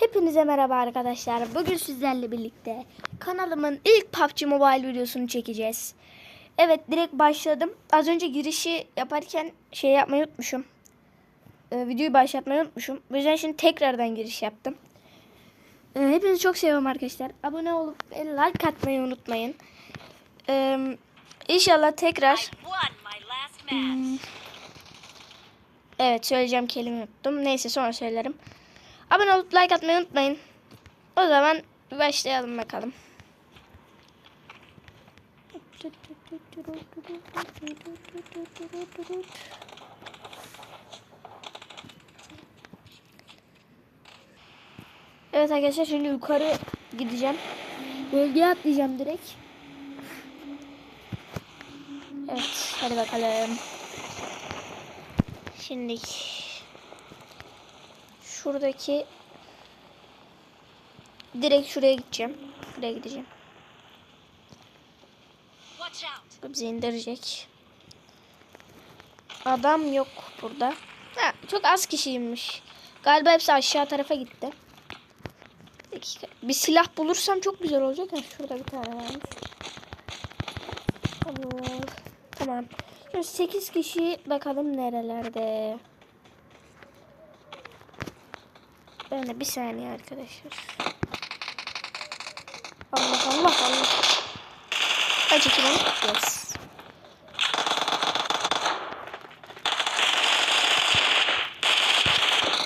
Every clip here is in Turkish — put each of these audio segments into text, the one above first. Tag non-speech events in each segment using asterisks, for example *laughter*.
Hepinize merhaba arkadaşlar. Bugün sizlerle birlikte kanalımın ilk PUBG Mobile videosunu çekeceğiz. Evet direkt başladım. Az önce girişi yaparken şey yapmayı unutmuşum. Ee, videoyu başlatmayı unutmuşum. O yüzden şimdi tekrardan giriş yaptım. Ee, hepinizi çok seviyorum arkadaşlar. Abone olup like atmayı unutmayın. Ee, inşallah tekrar match. Evet söyleyeceğim kelime unuttum. Neyse sonra söylerim. Abone olup like atmayı unutmayın. O zaman başlayalım bakalım. Evet arkadaşlar şimdi yukarı gideceğim. Bölgeye atlayacağım direkt. Evet hadi bakalım. Şimdi şuradaki direkt şuraya gideceğim. Şuraya gideceğim. Bizi indirecek. Adam yok burada. Ha, çok az kişiymiş. Galiba hepsi aşağı tarafa gitti. Bir dakika. Bir silah bulursam çok güzel olacak. Ha, şurada bir tane varmış. Tamam. Tamam. Şimdi 8 kişi bakalım nerelerde. Ben bir saniye arkadaşlar. Allah Allah Allah. İki lan? Yes.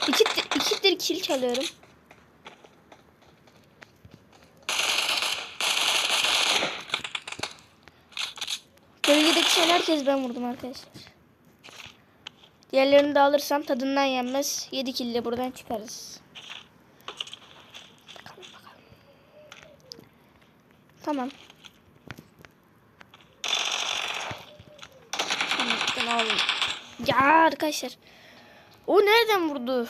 İki, ikidir kill çalıyorum. Bölgedeki şey herkes ben vurdum arkadaşlar. Diğerlerini de alırsam tadından yenmez. 7 kill buradan çıkarız. Bakalım bakalım. Tamam. Şimdi alalım. Ya arkadaşlar. O nereden vurdu?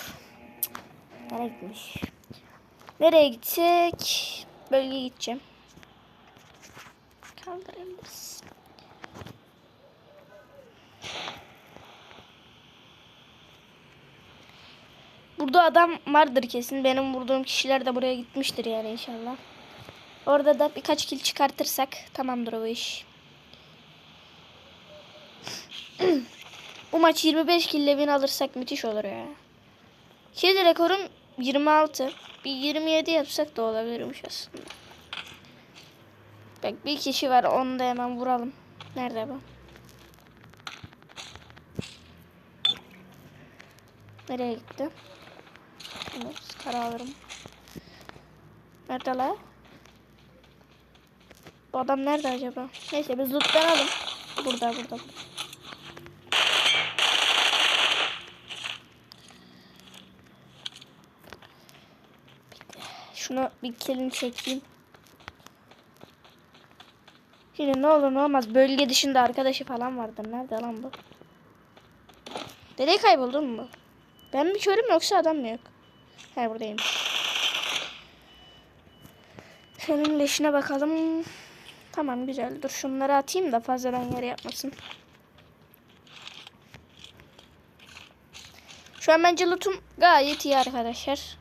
Nereye gitmiş? Nereye gitsek? Bölgeye gideceğim. Kaldırabiliriz. Burada adam vardır kesin. Benim vurduğum kişiler de buraya gitmiştir yani inşallah. Orada da birkaç kill çıkartırsak tamamdır o iş. Bu maç 25 kill win alırsak müthiş olur ya. Kill rekorum 26. Bir 27 yapsak da olabilirmiş aslında. Bak bir kişi var onu da hemen vuralım. Nerede bu? Nereye gitti? Evet, alırım. Nerede la? Bu adam nerede acaba? Neyse biz lootlanalım. Burada burada. Şunu bir kilini çekeyim. Şimdi ne olur ne olmaz. Bölge dışında arkadaşı falan vardır. Nerede lan bu? Nereye kayboldu mu? Ben mi körüm yoksa adam mı yok? He buradayım. Senin leşine bakalım. Tamam güzel. Dur şunları atayım da fazladan yer yapmasın. Şu an bence lootum gayet iyi arkadaşlar.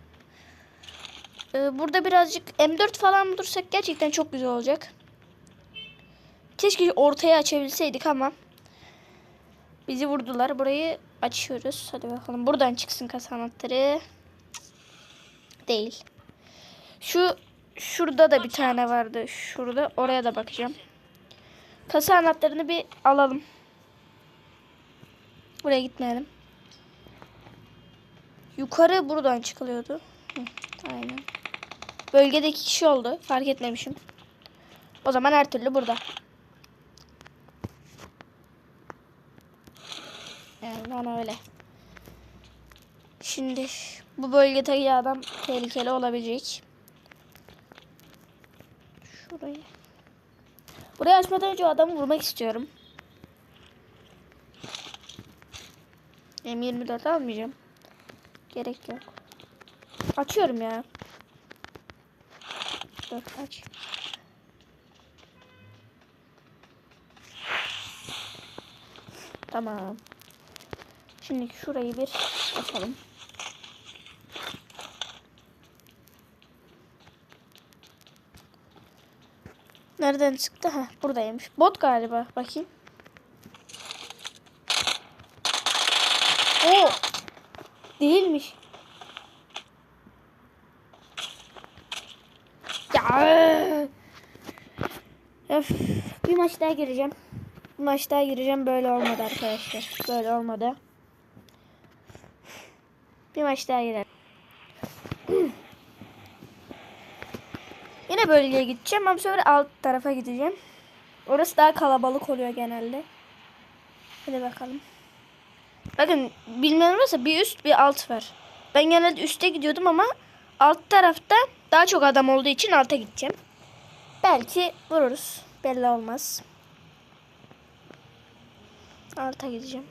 Ee, burada birazcık M4 falan bulursak gerçekten çok güzel olacak. Keşke ortaya açabilseydik ama bizi vurdular. Burayı açıyoruz. Hadi bakalım. Buradan çıksın kasa anahtarı. Değil. Şu şurada da bir tane vardı. Şurada. Oraya da bakacağım. Kasa anahtarını bir alalım. Buraya gitmeyelim. Yukarı buradan çıkılıyordu. Hı, aynen. Bölgedeki kişi oldu. Fark etmemişim. O zaman her türlü burada. Yani bana öyle. Şimdi bu bölgedeki adam tehlikeli olabilecek. Şurayı. Burayı açmadan önce adamı vurmak istiyorum. M24 almayacağım. Gerek yok. Açıyorum ya. Dur aç. Tamam. Şimdi şurayı bir açalım. Nereden çıktı? Ha buradaymış. Bot galiba. Bakayım. Oo. Değilmiş. Ya. Öf. Bir maç daha gireceğim. Bir maç daha gireceğim. Böyle olmadı arkadaşlar. Böyle olmadı. Bir maç daha girelim. Bölgeye gideceğim ama bu alt tarafa gideceğim. Orası daha kalabalık oluyor genelde. Hadi bakalım. Bakın bilmeyen varsa bir üst bir alt var. Ben genelde üste gidiyordum ama alt tarafta daha çok adam olduğu için alta gideceğim. Belki vururuz. Belli olmaz. Alta gideceğim.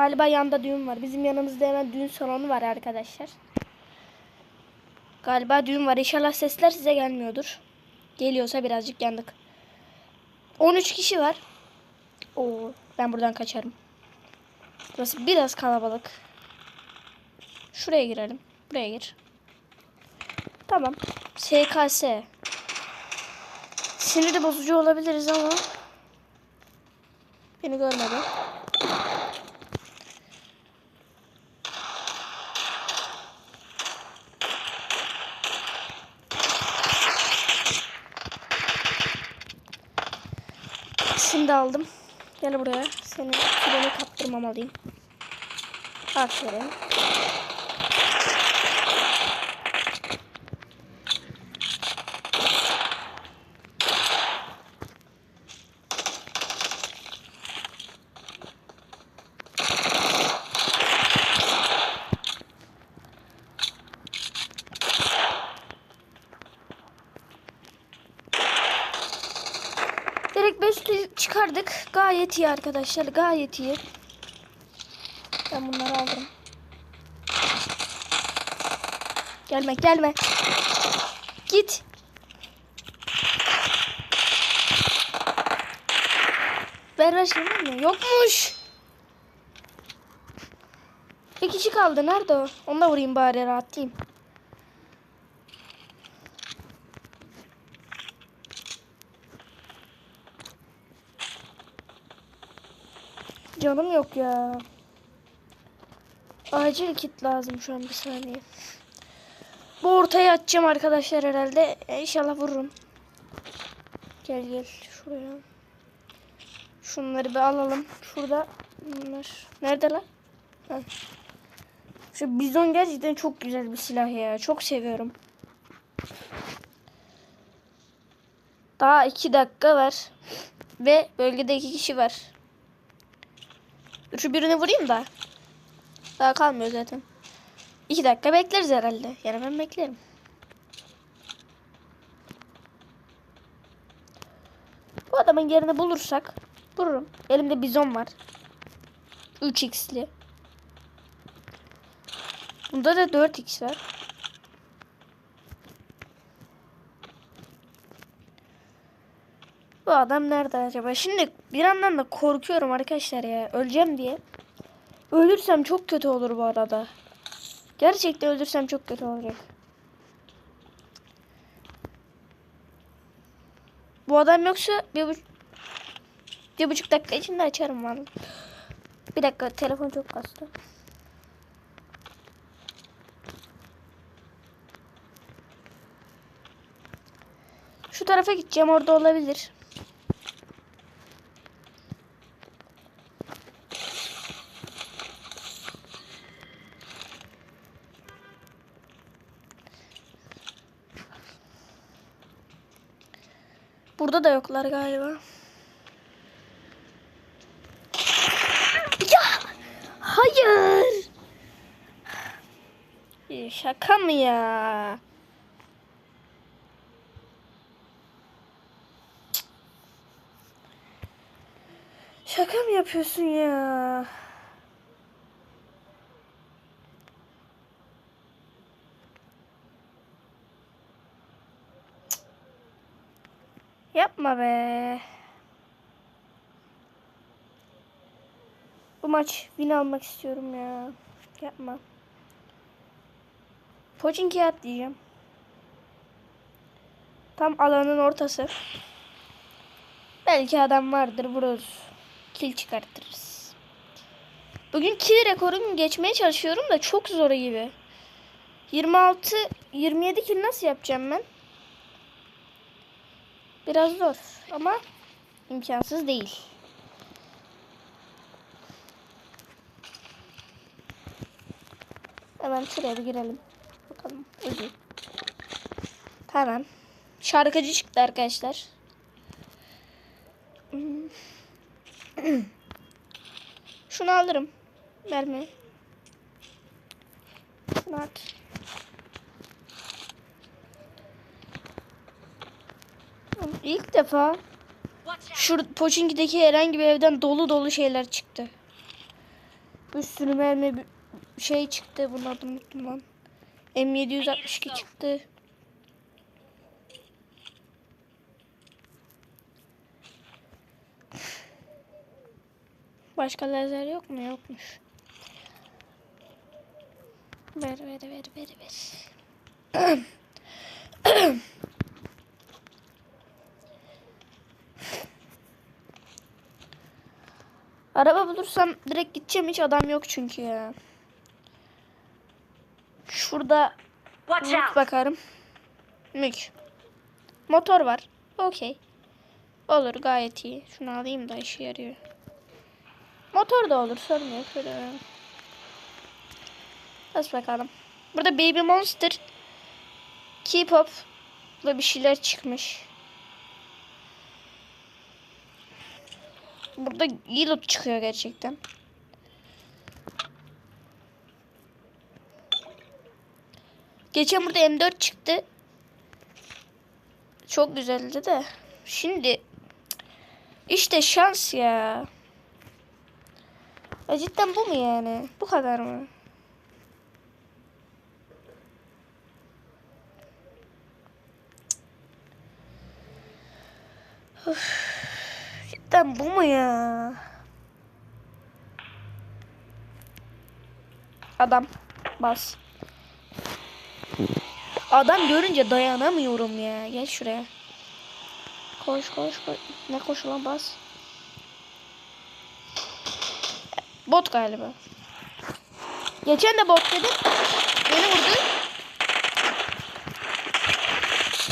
Galiba yanda düğün var. Bizim yanımızda hemen düğün salonu var arkadaşlar. Galiba düğün var. İnşallah sesler size gelmiyordur. Geliyorsa birazcık yandık. 13 kişi var. Oo, ben buradan kaçarım. Burası biraz kalabalık. Şuraya girelim. Buraya gir. Tamam. SKS. Siniri bozucu olabiliriz ama beni görmedi. Şimdi aldım. Gel buraya. Seni freni kaptırmamalıyım. Aferin. Gayet iyi arkadaşlar. Gayet iyi. Ben bunları aldım. Gelme gelme. Git. Ver ver şimdi mi? Yokmuş. Bir kişi kaldı. Nerede o? Onu vurayım bari rahatlayayım. Canım yok ya. Acil kit lazım şu an bir saniye. Bu ortaya atacağım arkadaşlar herhalde. E, İnşallah vururum. Gel gel şuraya. Şunları bir alalım. Şurada bunlar. Neredeler? Ha. Şu bizon gerçekten çok güzel bir silah ya. Çok seviyorum. Daha iki dakika var. Ve bölgede iki kişi var. Şu birini vurayım da. Daha kalmıyor zaten. İki dakika bekleriz herhalde. Yani ben beklerim. Bu adamın yerini bulursak vururum. Elimde bizon var. 3x'li. Bunda da 4x var. Bu adam nerede acaba? Şimdi bir yandan da korkuyorum arkadaşlar ya. Öleceğim diye. Ölürsem çok kötü olur bu arada. Gerçekten ölürsem çok kötü olacak. Bu adam yoksa bir, buç bir buçuk dakika içinde açarım vallahi. Bir dakika telefon çok kastı. Şu tarafa gideceğim orada olabilir. Burada da yoklar galiba. Ya! Hayır! Şaka mı ya? Şaka mı yapıyorsun ya? Yapma be. Bu maç win almak istiyorum ya. Yapma. Pochinki'ye atlayacağım. Tam alanın ortası. Belki adam vardır vururuz. Kill çıkartırız. Bugün kill rekorumu geçmeye çalışıyorum da çok zor gibi. 26 27 kill nasıl yapacağım ben? Biraz zor ama imkansız değil. Hemen şuraya bir girelim. Bakalım. Ucu. Tamam. Şarkıcı çıktı arkadaşlar. Şunu alırım. Mermi. Şunu at. İlk defa şu Pochinki'deki herhangi bir evden dolu dolu şeyler çıktı. Bir sürü mermi bir şey çıktı. Bunun adını unuttum lan. M762 çıktı. Başka lazer yok mu? Yokmuş. Ver ver ver ver ver. *clears throat* Araba bulursam direkt gideceğim hiç adam yok çünkü ya. Şurada Watch bakarım. Mük. Motor var. Okey. Olur gayet iyi. Şunu alayım da işe yarıyor. Motor da olur sorun yok. Şöyle. Bas bakalım. Burada Baby Monster K-pop ve bir şeyler çıkmış. Burada iyi loot çıkıyor gerçekten. Geçen burada M4 çıktı. Çok güzeldi de. Şimdi işte şans ya. ya cidden bu mu yani? Bu kadar mı? Üf, cidden bu mu ya? Adam bas. Adam görünce dayanamıyorum ya. Gel şuraya. Koş koş koş. Ne koş lan bas. Bot galiba. Geçen de bot dedim. Beni vurdu.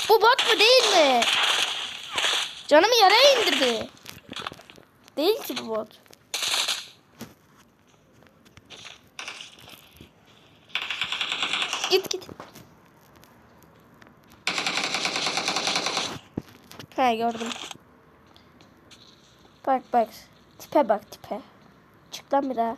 Bu bot mu değil mi? Canımı yaraya indirdi. Değil ki bu bot. Git git. He gördüm. Bak bak. Tipe bak tipe. Çık lan bir daha.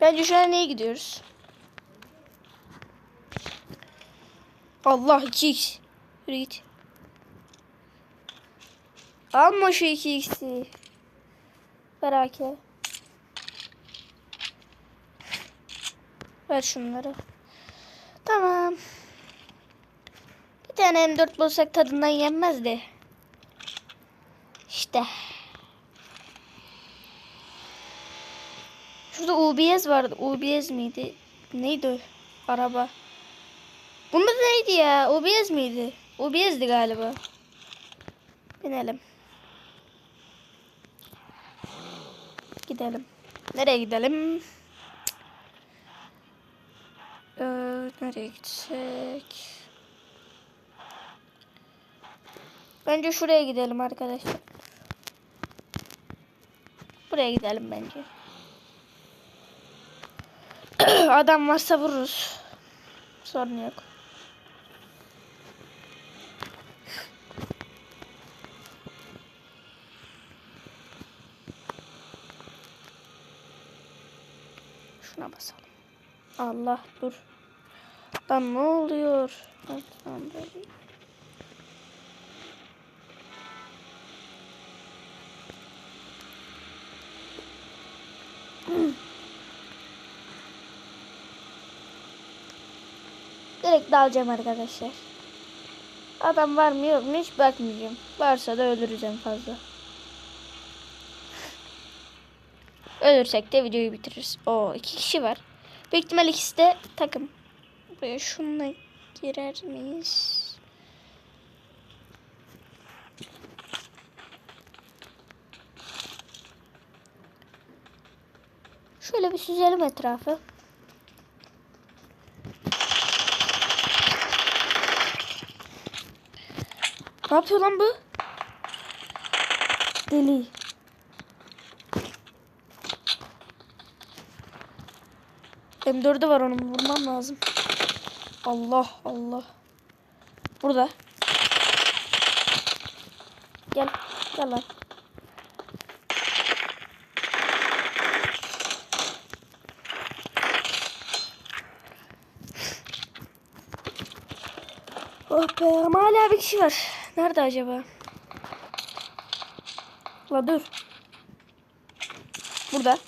Bence şu an neye gidiyoruz? Allah 2x. Yürü git. Alma şu 2x'i. Merak. Ver şunları. Tamam. Bir tane M4 bulsak tadından yenmezdi. İşte. Şurada UBS vardı. UBS miydi? Neydi o? Araba. Bunda neydi ya? UBS miydi? UBS'di galiba. Binelim. Gidelim. Nereye gidelim? Ee, nereye gitsek? Bence şuraya gidelim arkadaşlar. Buraya gidelim bence. *clears throat* Adam varsa vururuz. Sorun yok. Allah dur. Lan ne oluyor? Direkt dalacağım arkadaşlar. Adam var mı yok mu hiç bakmayacağım. Varsa da en fazla. Ölürsek de videoyu bitiririz. O iki kişi var. Büyük ihtimal ikisi de takım. Buraya şununla girer miyiz? Şöyle bir süzelim etrafı. Ne yapıyor lan bu? Deli. M4'ü var onun vurmam lazım. Allah Allah. Burada. Gel. Gel lan. Oh be ama hala bir kişi var. Nerede acaba? La dur. Burada.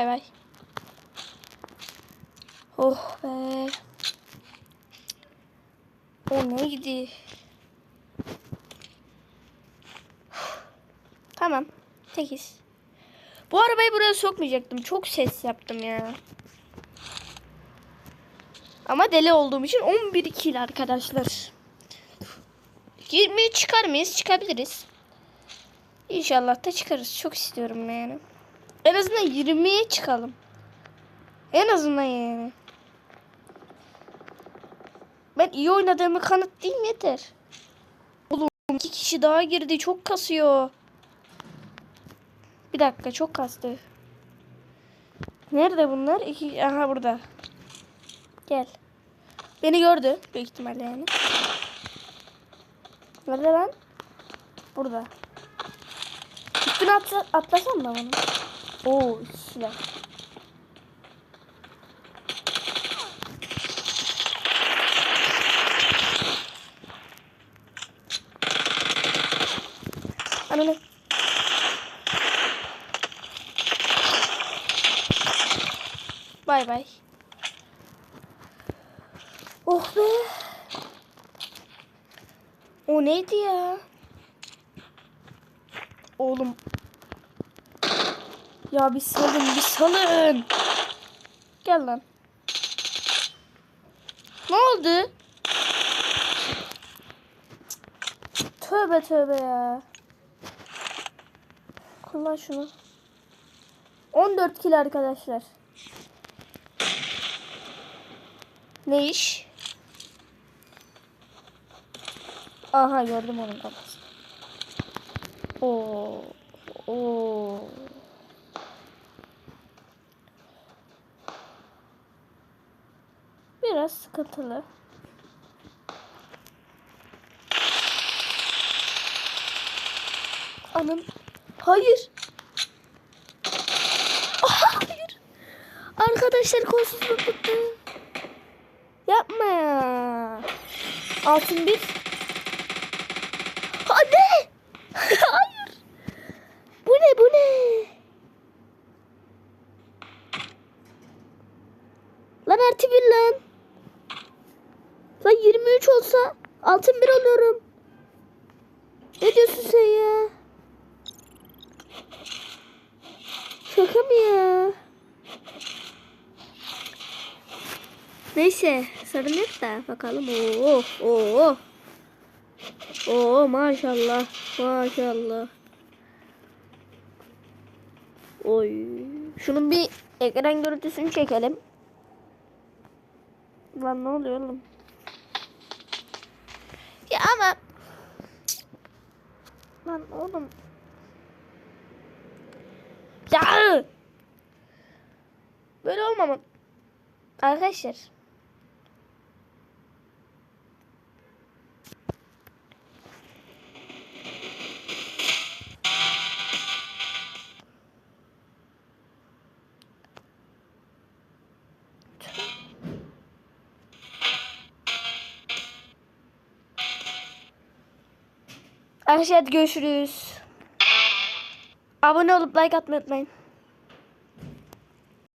Bay bay. Oh be. O neydi? Tamam. Tekiz. Bu arabayı buraya sokmayacaktım. Çok ses yaptım ya. Ama deli olduğum için 11 kill arkadaşlar. 20 çıkar mıyız? Çıkabiliriz. İnşallah da çıkarız. Çok istiyorum yani. En azından 20'ye çıkalım. En azından yani. Ben iyi oynadığımı kanıtlayayım yeter. Oğlum iki kişi daha girdi. Çok kasıyor. Bir dakika çok kastı. Nerede bunlar? İki, aha burada. Gel. Beni gördü büyük ihtimalle yani. Nerede lan? Burada. Üstüne atla, atlasam da bunu. Oo silah. Ananı. Bay bay. Oh be. O neydi ya? Oğlum. Ya bir salın bir salın. Gel lan. Ne oldu? Tövbe tövbe ya. Kullan şunu. 14 kilo arkadaşlar. Ne iş? Aha gördüm onun kafasını. Oo. Oo. Biraz sıkıntılı. Anam. Hayır. Hayır. Arkadaşlar kolsuzluk tuttu. Yapma ya. Altın bir. Hadi. *laughs* Hayır. Bu ne bu ne? Lan artı bir lan. Lan 23 olsa altın bir oluyorum. Ne diyorsun sen ya? Şaka mı ya? Neyse sorun yok da bakalım. Oo, oo. Oo maşallah. Maşallah. Oy. Şunun bir ekran görüntüsünü çekelim. Lan ne oluyor oğlum? Ya ama Lan oğlum. Ya! Böyle olmama. Arkadaşlar. Arkadaşlar görüşürüz. Abone olup like atmayı unutmayın.